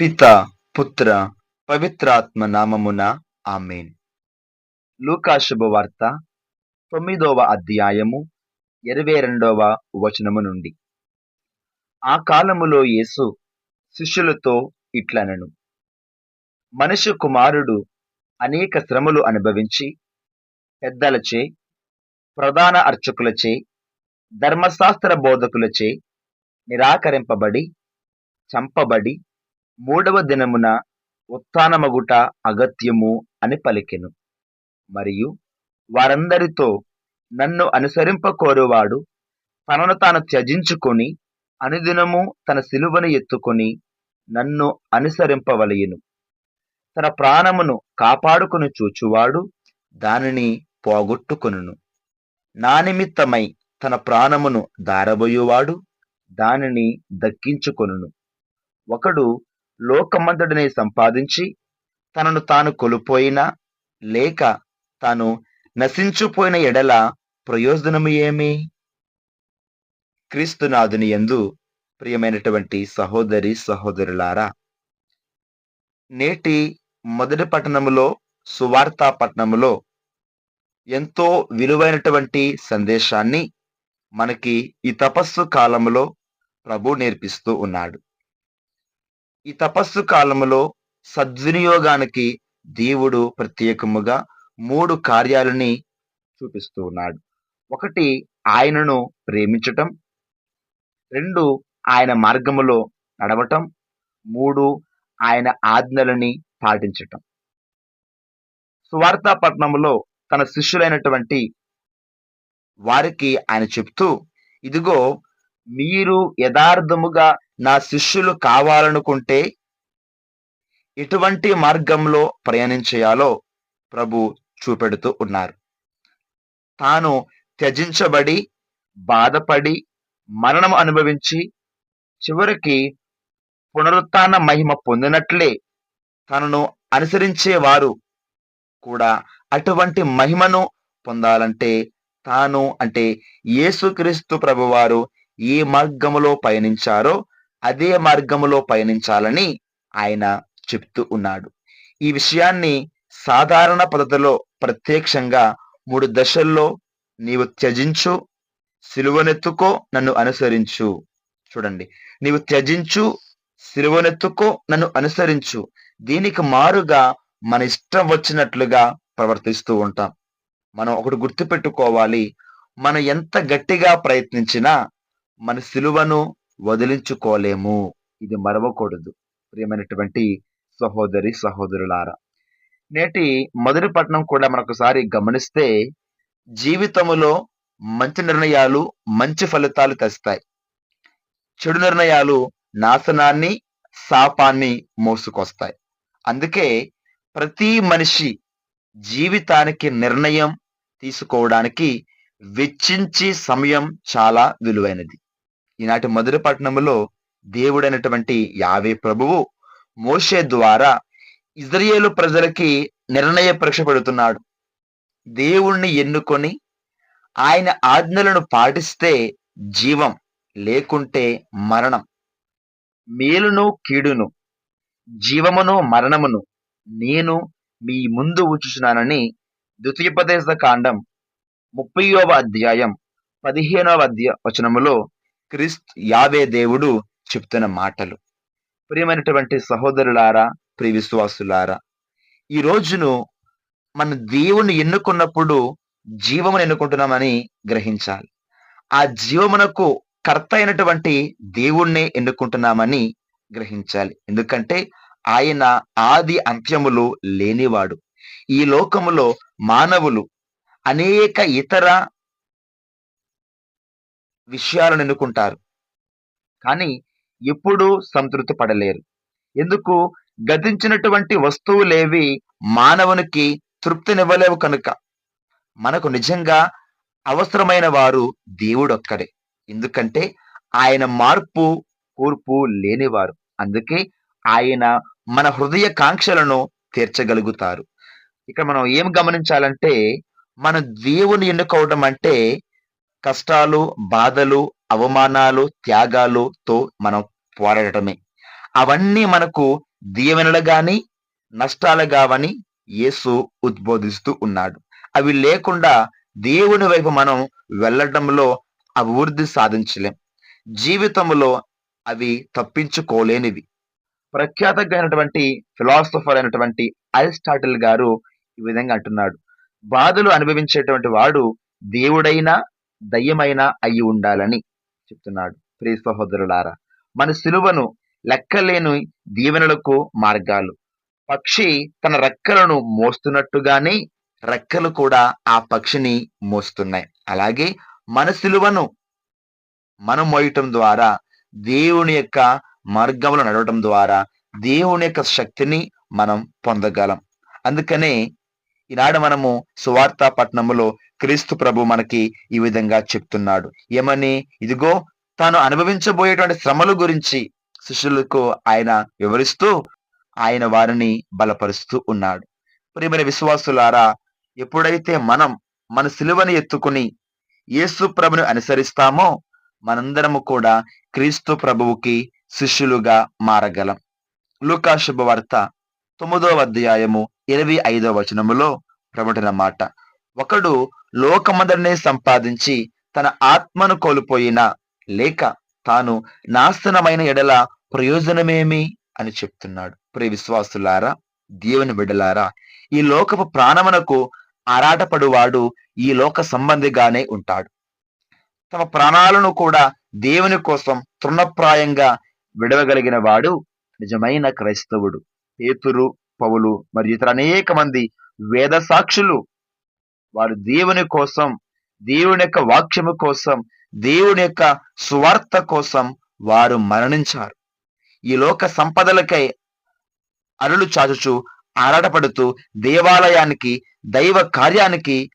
పిత పుత్ర పవిత్రాత్మ నామమున ఆమెన్. లూకాశుభవార్త తొమ్మిదవ అధ్యాయము ఇరవై రెండవ వచనము నుండి. ఆ కాలములో యేసు శిష్యులతో ఇట్లనెను. మనిషి కుమారుడు అనేక శ్రమలు అనుభవించి పెద్దలచే ప్రధాన అర్చకులచే ధర్మశాస్త్ర బోధకులచే నిరాకరింపబడి చంపబడి మూడవ దినమున ఉత్నమగుట అగత్యము అని పలికెను. మరియు వారందరితో నన్ను అనుసరింపకోరువాడు తనను తాను త్యజించుకొని అనుదినము తన సిలువను ఎత్తుకొని నన్ను అనుసరింపవలయను తన ప్రాణమును కాపాడుకుని చూచువాడు దానిని పోగొట్టుకొనును. నా నిమిత్తమై తన ప్రాణమును దారబోయువాడు దానిని దక్కించుకొనును. ఒకడు లోకమంతటిని సంపాదించి తనను తాను కొలుపోయినా లేక తాను నశించుపోయిన ఎడల ప్రయోజనము ఏమి? క్రీస్తునాథుని యందు ప్రియమైనటువంటి సహోదరి సహోదరులారా నేటి మొదటి పట్టణములో సువార్తా పట్టణములో ఎంతో విలువైనటువంటి సందేశాన్ని మనకి ఈ తపస్సు కాలంలో ప్రభు నేర్పిస్తూ ఉన్నాడు. ఈ తపస్సు కాలములో సద్వినియోగానికి దేవుడు ప్రత్యేకముగా మూడు కార్యాలని చూపిస్తూ ఉన్నాడు. ఒకటి ఆయనను ప్రేమించటం. రెండు ఆయన మార్గములో నడవటం. మూడు ఆయన ఆజ్ఞలని పాటించటం. సువార్తాపట్నంలో తన శిష్యులైనటువంటి వారికి ఆయన చెప్తూ ఇదిగో మీరు యథార్థముగా నా శిష్యులు కావాలనుకుంటే ఎటువంటి మార్గంలో ప్రయాణించేయాలో ప్రభు చూపెడుతూ ఉన్నారు. తాను త్యజించబడి బాధపడి మరణం అనుభవించి చివరికి పునరుత్న మహిమ పొందినట్లే తనను అనుసరించే వారు కూడా అటువంటి మహిమను పొందాలంటే తాను అంటే యేసుక్రీస్తు ప్రభువారు ఏ మార్గములో పయనించారో అదే మార్గములో పయనించాలని ఆయన చెప్తూ ఉన్నాడు. ఈ విషయాన్ని సాధారణ పద్ధతిలో ప్రత్యక్షంగా మూడు దశల్లో నీవు త్యజించు సిలువనెత్తుకో నన్ను అనుసరించు. చూడండి. నీవు త్యజించు సిలువనెత్తుకో నన్ను అనుసరించు. దీనికి మారుగా మన ఇష్టం వచ్చినట్లుగా ప్రవర్తిస్తూ ఉంటాం. మనం ఒకటి గుర్తుపెట్టుకోవాలి. మనం ఎంత గట్టిగా ప్రయత్నించినా మన సిలువను వదిలించుకోలేము. ఇది మరవకూడదు. ప్రియమైనటువంటి సహోదరి సహోదరులారా నేటి మొదటి పట్టణం కూడా మనొకసారి గమనిస్తే జీవితములో మంచి నిర్ణయాలు మంచి ఫలితాలు తెస్తాయి. చెడు నిర్ణయాలు నాశనాన్ని శాపాన్ని మోసుకొస్తాయి. అందుకే ప్రతి మనిషి జీవితానికి నిర్ణయం తీసుకోవడానికి వెచ్చించి సమయం చాలా విలువైనది. ఈనాటి మొదటి పట్టణంలో దేవుడైనటువంటి యావే ప్రభువు మోషే ద్వారా ఇజ్రాయేలు ప్రజలకి నిర్ణయ పరీక్ష పెడుతున్నాడు దేవుణ్ణి ఎన్నుకొని ఆయన ఆజ్ఞలను పాటిస్తే జీవం లేకుంటే మరణం. మేలును కీడును జీవమును మరణమును నేను మీ ముందు ఉంచుచున్నానని ద్వితీయోపదేశ కాండం ముప్పయోవ అధ్యాయం పదిహేనవ అధ్యాయ వచనములో క్రిస్త్ యావే దేవుడు చెప్తున్న మాటలు. ప్రియమైనటువంటి సహోదరులారా ప్రియ విశ్వాసులారా ఈ రోజును మన దేవుణ్ణి ఎన్నుకున్నప్పుడు జీవమును ఎన్నుకుంటున్నామని గ్రహించాలి. ఆ జీవమునకు కర్త అయినటువంటి దేవుణ్ణే ఎన్నుకుంటున్నామని గ్రహించాలి. ఎందుకంటే ఆయన ఆది అంత్యములు లేనివాడు. ఈ లోకములో మానవులు అనేక ఇతర విషయాలను ఎన్నుకుంటారు. కానీ ఎప్పుడూ సంతృప్తి పడలేరు. ఎందుకు? గతించినటువంటి వస్తువులేవి మానవునికి తృప్తినివ్వలేవు కనుక. మనకు నిజంగా అవసరమైన వారు దేవుడొక్కడే. ఎందుకంటే ఆయన మార్పు కూర్పు లేనివారు. అందుకే ఆయన మన హృదయ కాంక్షలను తీర్చగలుగుతారు. ఇక్కడ మనం ఏం గమనించాలంటే మన దేవుని ఎన్నుకోవడం అంటే కష్టాలు బాధలు అవమానాలు త్యాగాలుతో మనం పోరాడటమే. అవన్నీ మనకు దీవెనలు గాని నష్టాలు గావని యేసు ఉద్బోధిస్తూ ఉన్నాడు. అవి లేకుండా దేవుని వైపు మనం వెళ్ళటంలో అభివృద్ధి సాధించలేం. జీవితంలో అవి తప్పించుకోలేనివి. ప్రఖ్యాతమైనటువంటి ఫిలాసఫర్ అయినటువంటి అరిస్టాటిల్ గారు ఈ విధంగా అంటున్నాడు. బాధలు అనుభవించేటువంటి వాడు దేవుడైనా దయ్యమైన అయి ఉండాలని చెప్తున్నాడు. ప్రియ సహోదరులారా మన సిలువను లెక్కలేని దీవెనలకు మార్గాలు. పక్షి తన రెక్కలను మోస్తున్నట్టుగానే రెక్కలు కూడా ఆ పక్షిని మోస్తున్నాయి. అలాగే మన సిలువను మనం మోయటం ద్వారా దేవుని యొక్క మార్గంలో నడవటం ద్వారా దేవుని యొక్క శక్తిని మనం పొందగలం. అందుకనే ఈనాడు మనము సువార్త పట్టణములో క్రీస్తు ప్రభు మనకి ఈ విధంగా చెప్తున్నాడు. ఏమని? ఇదిగో తాను అనుభవించబోయేటువంటి శ్రమల గురించి శిష్యులకు ఆయన వివరిస్తూ ఆయన వారిని బలపరుస్తూ ఉన్నాడు. ప్రియమైన విశ్వాసులారా ఎప్పుడైతే మనం మన సిలువని ఎత్తుకుని యేసు ప్రభుని అనుసరిస్తామో మనందరము కూడా క్రీస్తు ప్రభువుకి శిష్యులుగా మారగలం. లూకా శుభవార్త తొమ్మిదవ అధ్యాయము ఇరవై ఐదవ వచనములో ప్రమటన మాట. ఒకడు లోకమందరినే సంపాదించి తన ఆత్మను కోల్పోయినా లేక తాను నాశనమైన ఎడల ప్రయోజనమేమి అని చెప్తున్నాడు. ప్రియ విశ్వాసులారా దేవుని బిడ్డలారా ఈ లోకపు ప్రాణమునకు ఆరాటపడువాడు ఈ లోక సంబంధిగానే ఉంటాడు. తమ ప్రాణాలను కూడా దేవుని కోసం తృణప్రాయంగా విడవగలిగిన వాడు నిజమైన క్రైస్తవుడు. పేతురు పౌలు మరియు ఇతర అనేక మంది వేద సాక్షులు వారు దేవుని కోసం దేవుని యొక్క వాక్యము కోసం దేవుని యొక్క సువార్త కోసం వారు మరణించారు. ఈ లోక సంపదలకై అరులు చాచుచు ఆరాటపడుతూ దేవాలయానికి దైవ కార్యానికి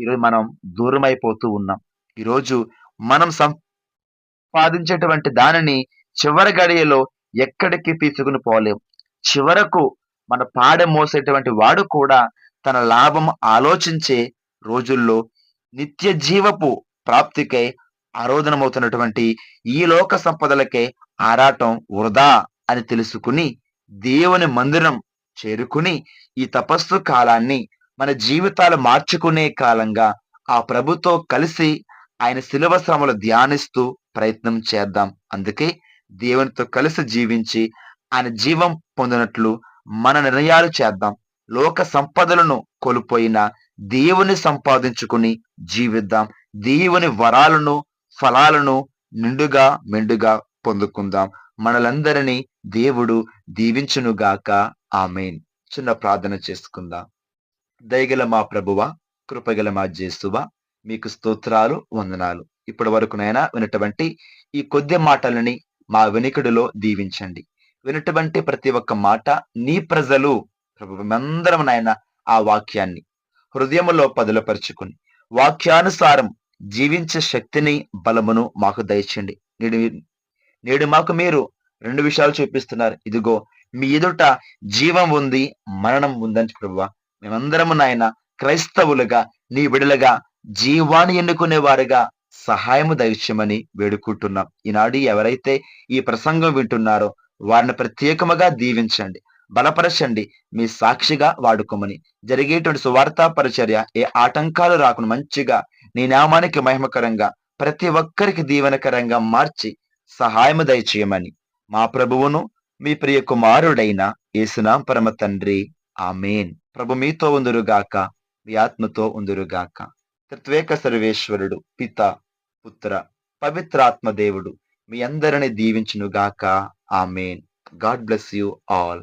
ఈరోజు మనం దూరం అయిపోతూ ఉన్నాం. ఈరోజు మనం సంపాదించేటువంటి దానిని చివరి గడియలో ఎక్కడికి తీసుకుని పోలేం. చివరకు మన పాడ మోసేటువంటి వాడు కూడా తన లాభం ఆలోచించే రోజుల్లో నిత్య జీవపు ప్రాప్తికై ఆరోధనమవుతున్నటువంటి ఈ లోక సంపదలకే ఆరాటం వృధా అని తెలుసుకుని దేవుని మందిరం చేరుకుని ఈ తపస్సు కాలాన్ని మన జీవితాలు మార్చుకునే కాలంగా ఆ ప్రభుతో కలిసి ఆయన శిలువ శ్రమలు ధ్యానిస్తూ ప్రయత్నం చేద్దాం. అందుకే దేవునితో కలిసి జీవించి ఆయన జీవం పొందినట్లు మన నిర్ణయాలు చేద్దాం. లోక సంపదలను కోల్పోయిన దేవుని సంపాదించుకుని జీవిద్దాం. దేవుని వరాలను ఫలాలను నిండుగా మెండుగా పొందుకుందాం. మనలందరినీ దేవుడు దీవించునుగాక. ఆమెన్. చిన్న ప్రార్థన చేసుకుందాం. దయగల మా ప్రభువ కృపగల మా జేసువ మీకు స్తోత్రాలు వందనాలు. ఇప్పటి వరకు నైనా వినటువంటి ఈ కొద్ది మాటలని మా వెనుకడిలో దీవించండి. వినటువంటి ప్రతి ఒక్క మాట నీ ప్రజలు ప్రభు నాయన ఆ వాక్యాన్ని హృదయములో పదులపరుచుకుని వాక్యానుసారం జీవించే శక్తిని బలమును మాకు దయచండి నేడు నేడు మాకు మీరు రెండు విషయాలు చూపిస్తున్నారు. ఇదిగో మీ ఎదుట జీవం ఉంది మరణం ఉందని ప్రభువ మేమందరము నాయన క్రైస్తవులుగా నీ విడులగా జీవాన్ని ఎన్నుకునేవారుగా సహాయము దయచేయమని వేడుకుంటున్నాం. ఈనాడు ఎవరైతే ఈ ప్రసంగం వింటున్నారో వారిని ప్రత్యేకముగా దీవించండి బలపరచండి మీ సాక్షిగా వాడుకోమని జరిగేటువంటి సువార్తా పరిచర్య ఏ ఆటంకాలు రాకుండా మంచిగా నీ నామానికి మహిమకరంగా ప్రతి ఒక్కరికి దీవెనకరంగా మార్చి సహాయము దయచేయమని. మా ప్రభువును మీ ప్రియ కుమారుడైన యేసునాం పరమ తండ్రి. ఆమెన్. ప్రభు మీతో ఉందురుగాక మీ ఆత్మతో ఉందురుగాక. త్రిత్వేక సర్వేశ్వరుడు పిత పుత్ర పవిత్రాత్మ దేవుడు. మీ అందరిని దీవించునుగాక. Amen. God bless you all.